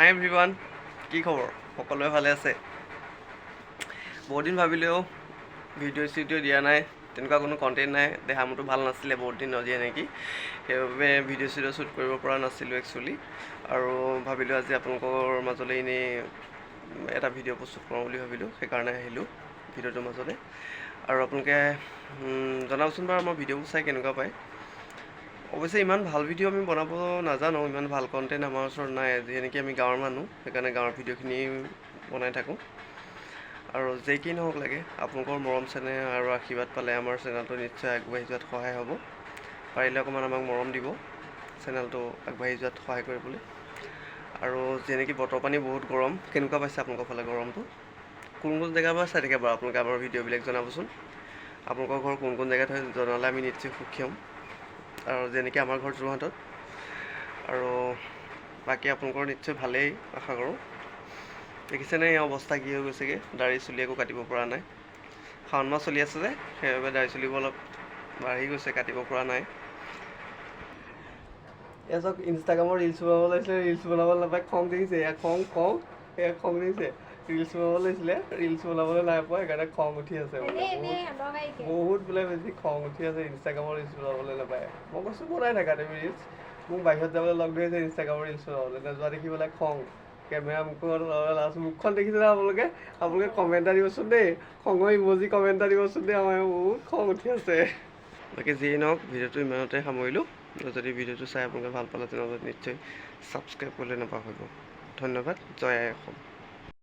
হাই everyone কি খবৰ? সকলোৱে ভালে আছে? বহুত দিন ভাবিলেও ভিডিঅ' চিডিঅ' দিয়া নাই তেনেকুৱা কোনো কণ্টেণ্ট নাই দেহা মূৰটো ভাল নাছিলে বহুত দিন নদিয়ে নেকি। সেইবাবে ভিডিঅ' চিডিঅ' শ্বুট কৰিব পৰা নাছিলোঁ একচুৱেলি আৰু ভাবিলোঁ আজি আপোনালোকৰ মাজলৈ এনেই এটা ভিডিঅ' প্ৰস্তুত কৰোঁ বুলি ভাবিলোঁ সেইকাৰণে আহিলোঁ ভিডিঅ'টোৰ মাজলৈ। আৰু আপোনালোকে জনাবচোন বাৰু আমাৰ ভিডিঅ'বোৰ চাই কেনেকুৱা পায়। অৱশ্যে ইমান ভাল ভিডিঅ' আমি বনাব নাজানো ইমান ভাল কণ্টেণ্ট আমাৰ ওচৰত নাই যিহেতু আমি গাঁৱৰ মানুহ সেইকাৰণে গাঁৱৰ ভিডিঅ'খিনি বনাই থাকোঁ। আৰু যেই কি নহওক লাগে আপোনালোকৰ মৰম চেনেহ আৰু আশীৰ্বাদ পালে আমাৰ চেনেলটো নিশ্চয় আগবাঢ়ি যোৱাত সহায় হ'ব। পাৰিলে অকণমান আমাক মৰম দিব চেনেলটো আগবাঢ়ি যোৱাত সহায় কৰিবলৈ। আৰু যেনেকৈ বতৰ পানী বহুত গৰম কেনেকুৱা পাইছে আপোনালোকৰ ফালে গৰমটো? কোন কোন জেগাৰ পৰা চাই থাকে বাৰু? আপোনালোকে আমাৰ ভিডিঅ'বিলাক জনাবচোন। আপোনালোকৰ ঘৰ কোন কোন জেগাত হয় জনালে আমি নিশ্চয় সুখী হ'ম। আৰু যেনেকৈ আমাৰ ঘৰ যোৰহাটত। আৰু বাকী আপোনালোকৰ নিশ্চয় ভালেই আশা কৰোঁ। দেখিছেনে এই অৱস্থা কি হৈ গৈছেগৈ? দাড়ি চুলি একো কাটিব পৰা নাই। শাওণ মাহ চলি আছে যে সেইবাবে দাড়ি চুলিবোৰ অলপ বাঢ়ি গৈছে কাটিব পৰা নাই। এয়া চাওক ইনষ্টাগ্ৰামৰ ৰিলচ বনাব লাগিছিলে ৰিলচ বনাব নাপায় খং দেখিছে এয়া খং খং এয়া খং দেখিছে। ৰিলচ বনাব লাগিছিলে ৰিলচ বনাবলৈ নাই পোৱা সেইকাৰণে খং উঠি আছে বোলে বহুত বহুত বোলে বেছি খং উঠি আছে ইনষ্টাগ্ৰামৰ ৰিলচ বনাবলৈ নাপায়। মই কৈছোঁ বনাই থাকা তুমি ৰিলচ মোক বাহিৰত যাবলৈ লগ ধৰিছে ইনষ্টাগ্ৰামৰ ৰিলচ বনাবলৈ। নোযোৱা দেখি পেলাই খং। কেমেৰা মুখত লাষ্ট মুখখন দেখিছেনে আপোনালোকে? আপোনালোকে কমেণ্ট এটা দিবচোন দেই। খঙৰ ইমজি কমেণ্ট এটা দিবচোন দেই। আমাৰ বহুত খং উঠি আছে। বাকী যিয়ে নহওক ভিডিঅ'টো ইমানতে সামৰিলোঁ। যদি ভিডিঅ'টো চাই আপোনালোকে ভালো পালে তেনেহ'লে নিশ্চয় ছাবস্ক্ৰাইব কৰিবলৈ নাপাহৰিব। ধন্যবাদ। জয় আই অসম।